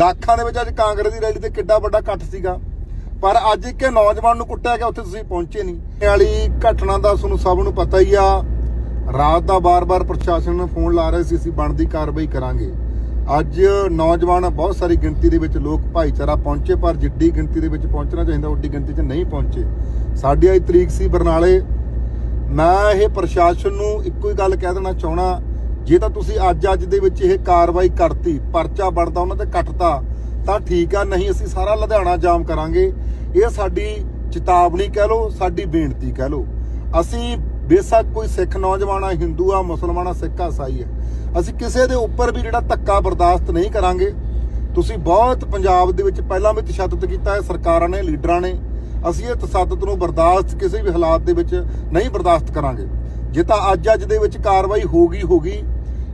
ਦਾਖਾਂ ਦੇ ਵਿੱਚ ਅੱਜ ਕਾਂਗਰਸ ਦੀ ਰੈਲੀ ਤੇ ਕਿੱਡਾ ਵੱਡਾ ਇਕੱਠ ਸੀਗਾ। ਪਰ ਅੱਜ ਇੱਕ ਨੌਜਵਾਨ ਨੂੰ ਕੁੱਟਿਆ ਗਿਆ, ਉੱਥੇ ਤੁਸੀਂ ਪਹੁੰਚੇ ਨਹੀਂ। ਵਾਲੀ ਘਟਨਾ ਦਾ ਤੁਹਾਨੂੰ ਸਭ ਨੂੰ ਪਤਾ ਹੀ ਆ। ਰਾਤ ਦਾ ਬਾਰ-ਬਾਰ ਪ੍ਰਸ਼ਾਸਨ ਨੂੰ ਫੋਨ ਲਾ ਰਹੇ ਸੀ, ਅਸੀਂ ਬਣਦੀ ਕਾਰਵਾਈ ਕਰਾਂਗੇ। ਅੱਜ ਨੌਜਵਾਨ ਬਹੁਤ ਸਾਰੀ ਗਿਣਤੀ ਦੇ ਵਿੱਚ ਲੋਕ ਭਾਈਚਾਰਾ ਪਹੁੰਚੇ, ਪਰ ਜਿੱਡੀ ਗਿਣਤੀ ਦੇ ਵਿੱਚ ਪਹੁੰਚਣਾ ਚਾਹੀਦਾ, ਉੱਡੀ ਗਿਣਤੀ 'ਚ ਨਹੀਂ ਪਹੁੰਚੇ। ਸਾਡੀ ਅੱਜ ਤਰੀਕ ਸੀ ਬਰਨਾਲੇ। ਮੈਂ ਇਹ ਪ੍ਰਸ਼ਾਸਨ ਨੂੰ ਇੱਕੋ ਹੀ ਗੱਲ ਕਹਿ ਦੇਣਾ ਚਾਹਣਾ ਜੇ ਤਾਂ ਤੁਸੀਂ ਅੱਜ ਅੱਜ ਦੇ ਵਿੱਚ ਇਹ ਕਾਰਵਾਈ ਕਰਤੀ, ਪਰਚਾ ਬਣਦਾ, ਉਹਨਾਂ ਤੇ ਕੱਟਤਾ, ਤਾਂ ਠੀਕ ਆ, ਨਹੀਂ ਅਸੀਂ ਸਾਰਾ ਲੁਧਿਆਣਾ ਜਾਮ ਕਰਾਂਗੇ। ਇਹ ਸਾਡੀ ਚੇਤਾਵਨੀ ਕਹਿ ਲਓ, ਸਾਡੀ ਬੇਨਤੀ ਕਹਿ ਲਓ। ਅਸੀਂ ਬੇਸ਼ੱਕ ਕੋਈ ਸਿੱਖ ਨੌਜਵਾਨ ਆ, ਹਿੰਦੂ ਆ, ਮੁਸਲਮਾਨ ਆ, ਸਿੱਖ ਆ, ਈਸਾਈ ਆ, ਅਸੀਂ ਕਿਸੇ ਦੇ ਉੱਪਰ ਵੀ ਜਿਹੜਾ ਧੱਕਾ ਬਰਦਾਸ਼ਤ ਨਹੀਂ ਕਰਾਂਗੇ। ਤੁਸੀਂ ਬਹੁਤ ਪੰਜਾਬ ਦੇ ਵਿੱਚ ਪਹਿਲਾਂ ਵੀ ਤਸ਼ੱਦਦ ਕੀਤਾ ਹੈ, ਸਰਕਾਰਾਂ ਨੇ, ਲੀਡਰਾਂ ਨੇ। ਅਸੀਂ ਇਹ ਤਸ਼ੱਦਦ ਨੂੰ ਬਰਦਾਸ਼ਤ ਕਿਸੇ ਵੀ ਹਾਲਾਤ ਦੇ ਵਿੱਚ ਨਹੀਂ ਬਰਦਾਸ਼ਤ ਕਰਾਂਗੇ। ਜੇ ਤਾਂ ਅੱਜ ਅੱਜ ਦੇ ਵਿੱਚ ਕਾਰਵਾਈ ਹੋ ਗਈ ਹੋ ਗਈ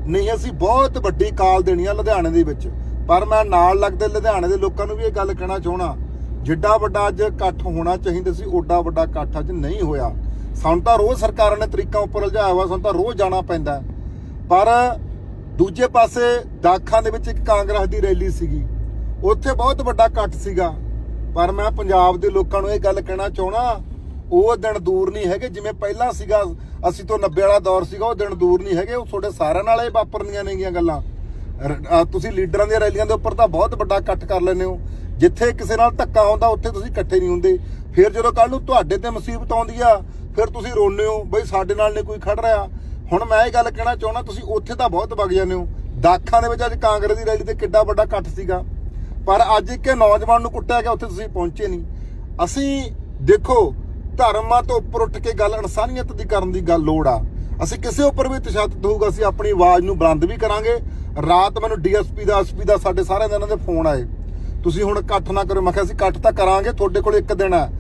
ਨਹੀਂ, ਅਸੀਂ ਬਹੁਤ ਵੱਡੀ ਕਾਲ ਦੇਣੀ ਆ ਲੁਧਿਆਣੇ ਦੇ ਵਿੱਚ। ਪਰ ਮੈਂ ਨਾਲ ਲੱਗਦੇ ਲੁਧਿਆਣੇ ਦੇ ਲੋਕਾਂ ਨੂੰ ਵੀ ਇਹ ਗੱਲ ਕਹਿਣਾ ਚਾਹਣਾ ਜਿੱਡਾ ਵੱਡਾ ਅੱਜ ਇਕੱਠ ਹੋਣਾ ਚਾਹੀਦਾ ਸੀ, ਓਡਾ ਵੱਡਾ ਇਕੱਠ ਅੱਜ ਨਹੀਂ ਹੋਇਆ। ਸਾਨੂੰ ਤਾਂ ਰੋਜ਼ ਸਰਕਾਰਾਂ ਨੇ ਤਰੀਕਾ ਉੱਪਰ ਲਜਾਇਆ ਹੋਇਆ, ਸਾਨੂੰ ਤਾਂ ਰੋਜ਼ ਜਾਣਾ ਪੈਂਦਾ। ਪਰ ਦੂਜੇ ਪਾਸੇ ਦਾਖਾਂ ਦੇ ਵਿੱਚ ਇੱਕ ਕਾਂਗਰਸ ਦੀ ਰੈਲੀ ਸੀਗੀ। ਉੱਥੇ ਬਹੁਤ ਵੱਡਾ ਇਕੱਠ ਸੀਗਾ। ਪਰ ਮੈਂ ਪੰਜਾਬ ਦੇ ਲੋਕਾਂ ਨੂੰ ਇਹ ਗੱਲ ਕਹਿਣਾ ਚਾਹਣਾ ਉਹ ਦਿਨ ਦੂਰ ਨਹੀਂ ਹੈਗੇ, ਜਿਵੇਂ ਪਹਿਲਾਂ ਸੀਗਾ, ਅਸੀਂ ਤੋਂ 90 ਵਾਲਾ ਦੌਰ ਸੀਗਾ, ਉਹ ਦਿਨ ਦੂਰ ਨਹੀਂ ਹੈਗੇ, ਉਹ ਤੁਹਾਡੇ ਸਾਰਿਆਂ ਨਾਲ ਇਹ ਵਾਪਰਨੀਆਂ ਨੇਗੀਆਂ ਗੱਲਾਂ। ਰ- ਤੁਸੀਂ ਲੀਡਰਾਂ ਦੀਆਂ ਰੈਲੀਆਂ ਦੇ ਉੱਪਰ ਤਾਂ ਬਹੁਤ ਵੱਡਾ ਇਕੱਠ ਕਰ ਲੈਂਦੇ ਹੋ। ਜਿੱਥੇ ਕਿਸੇ ਨਾਲ ਧੱਕਾ ਹੁੰਦਾ, ਉੱਥੇ ਤੁਸੀਂ ਇਕੱਠੇ ਨਹੀਂ ਹੁੰਦੇ। ਫਿਰ ਜਦੋਂ ਕੱਲ ਨੂੰ ਤੁਹਾਡੇ ਤੇ ਮੁਸੀਬਤ ਆਉਂਦੀ ਆ, ਫਿਰ ਤੁਸੀਂ ਰੋਂਦੇ ਹੋ, ਬਈ ਸਾਡੇ ਨਾਲ ਨਹੀਂ ਕੋਈ ਖੜ ਰਿਹਾ। ਹੁਣ ਮੈਂ ਇਹ ਗੱਲ ਕਹਿਣਾ ਚਾਹੁੰਦਾ, ਤੁਸੀਂ ਉੱਥੇ ਤਾਂ ਬਹੁਤ ਵਗ ਜਾਂਦੇ ਹੋ। ਦਾਖਾਂ ਦੇ ਵਿੱਚ ਅੱਜ ਕਾਂਗਰਸ ਦੀ ਰੈਲੀ ਤੇ ਕਿੱਡਾ ਵੱਡਾ ਇਕੱਠ ਸੀਗਾ। ਪਰ ਅੱਜ ਇੱਕ ਨੌਜਵਾਨ ਨੂੰ ਕੁੱਟਿਆ ਗਿਆ, ਉੱਥੇ ਤੁਸੀਂ ਪਹੁੰਚੇ ਨਹੀਂ। ਅਸੀਂ ਦੇਖੋ ਧਰਮਾਂ ਤੋਂ ਉੱਪਰ ਉੱਠ ਕੇ ਗੱਲ ਇਨਸਾਨੀਅਤ ਦੀ ਕਰਨ ਦੀ ਗੱਲ ਲੋੜ ਆ। ਅਸੀਂ ਕਿਸੇ ਉੱਪਰ ਵੀ ਤਸ਼ੱਦਦ ਹੋਊਗਾ ਅਸੀਂ ਆਪਣੀ ਆਵਾਜ਼ ਨੂੰ ਬੁਲੰਦ ਵੀ ਕਰਾਂਗੇ। ਰਾਤ ਮੈਨੂੰ ਡੀਐਸਪੀ ਦਾ, ਐਸਪੀ ਦਾ, ਸਾਡੇ ਸਾਰਿਆਂ ਦੇ ਇਹਨਾਂ ਦੇ ਫੋਨ ਆਏ। ਤੁਸੀਂ ਹੁਣ ਇਕੱਠ ਨਾ ਕਰੋ ਮੈਂ ਕਿਹਾ ਅਸੀਂ ਇਕੱਠ ਤਾਂ ਕਰਾਂਗੇ, ਤੁਹਾਡੇ ਕੋਲ ਇੱਕ ਦਿਨ ਹੈ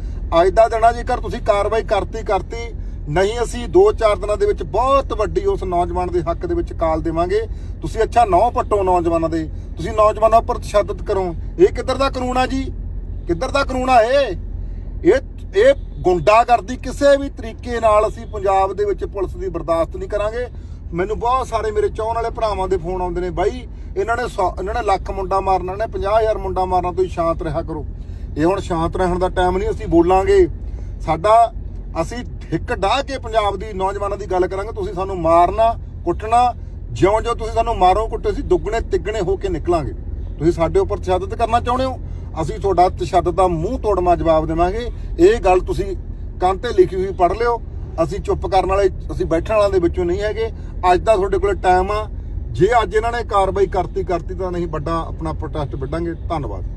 ਅੱਜ ਦਾ ਦਿਨ ਆ ਜੇਕਰ ਤੁਸੀਂ ਕਾਰਵਾਈ ਕਰਤੀ ਕਰਤੀ, ਨਹੀਂ ਅਸੀਂ 2-4 ਦਿਨਾਂ ਦੇ ਵਿੱਚ ਬਹੁਤ ਵੱਡੀ ਉਸ ਨੌਜਵਾਨ ਦੇ ਹੱਕ ਦੇ ਵਿੱਚ ਕਾਲ ਦੇਵਾਂਗੇ। ਤੁਸੀਂ ਅੱਛਾ ਨੌ ਪੱਟੋ ਨੌਜਵਾਨਾਂ ਦੇ। ਤੁਸੀਂ ਨੌਜਵਾਨਾਂ ਉੱਪਰ ਤਸ਼ੱਦਦ ਕਰੋ। ਇਹ ਕਿੱਧਰ ਦਾ ਕਾਨੂੰਨ ਆ ਜੀ? ਕਿੱਧਰ ਦਾ ਕਾਨੂੰਨ ਆ ਇਹ ਇਹ ਗੁੰਡਾਗਰਦੀ ਕਿਸੇ ਵੀ ਤਰੀਕੇ ਨਾਲ ਅਸੀਂ ਪੰਜਾਬ ਦੇ ਵਿੱਚ ਪੁਲਿਸ ਦੀ ਬਰਦਾਸ਼ਤ ਨਹੀਂ ਕਰਾਂਗੇ। ਮੈਨੂੰ ਬਹੁਤ ਸਾਰੇ ਮੇਰੇ ਚਾਹਣ ਵਾਲੇ ਭਰਾਵਾਂ ਦੇ ਫੋਨ ਆਉਂਦੇ ਨੇ, ਬਾਈ, ਇਹਨਾਂ ਨੇ ਸੌ- ਇਹਨਾਂ ਨੇ ਲੱਖ ਮੁੰਡਾ ਮਾਰਨਾ ਨੇ 50000 ਮੁੰਡਾ ਮਾਰਨਾ, ਤੁਸੀਂ ਸ਼ਾਂਤ ਰਿਹਾ ਕਰੋ। ਇਹ ਹੁਣ ਸ਼ਾਂਤ ਰਹਿਣ ਦਾ ਟਾਈਮ ਨਹੀਂ, ਅਸੀਂ ਬੋਲਾਂਗੇ। ਸਾਡਾ, ਅਸੀਂ ਹਿੱਕ ਡਾਹ ਕੇ ਪੰਜਾਬ ਦੀ ਨੌਜਵਾਨਾਂ ਦੀ ਗੱਲ ਕਰਾਂਗੇ, ਤੁਸੀਂ ਸਾਨੂੰ ਮਾਰਨਾ, ਕੁੱਟਣਾ, ਜਿਉਂ-ਜਿਉਂ ਤੁਸੀਂ ਸਾਨੂੰ ਮਾਰੋ, ਕੁੱਟੋ, ਅਸੀਂ ਦੁੱਗਣੇ ਤਿੱਗਣੇ ਹੋ ਕੇ ਨਿਕਲਾਂਗੇ। ਤੁਸੀਂ ਸਾਡੇ ਉੱਪਰ ਤਸ਼ੱਦਦ ਕਰਨਾ ਚਾਹੁੰਦੇ ਹੋ? ਅਸੀਂ ਤੁਹਾਡਾ ਤਸ਼ੱਦਦ ਦਾ ਮੂੰਹ ਤੋੜਮਾ ਜਵਾਬ ਦੇਵਾਂਗੇ। ਇਹ ਗੱਲ ਤੁਸੀਂ ਕੰਨ ਤੇ ਲਿਖੀ ਹੋਈ ਪੜ੍ਹ ਲਿਓ। ਅਸੀਂ ਚੁੱਪ ਕਰਨ ਵਾਲੇ, ਅਸੀਂ ਬੈਠਣ ਵਾਲਿਆਂ ਦੇ ਵਿੱਚੋਂ ਨਹੀਂ ਹੈਗੇ। ਅੱਜ ਦਾ ਤੁਹਾਡੇ ਕੋਲ ਟਾਈਮ ਆ। ਜੇ ਅੱਜ ਇਹਨਾਂ ਨੇ ਕਾਰਵਾਈ ਕਰਤੀ ਕਰਤੀ ਤਾਂ ਨਹੀਂ ਵੱਡਾ ਆਪਣਾ ਪ੍ਰੋਟੈਸਟ ਵਿੱਢਾਂਗੇ। ਧੰਨਵਾਦ।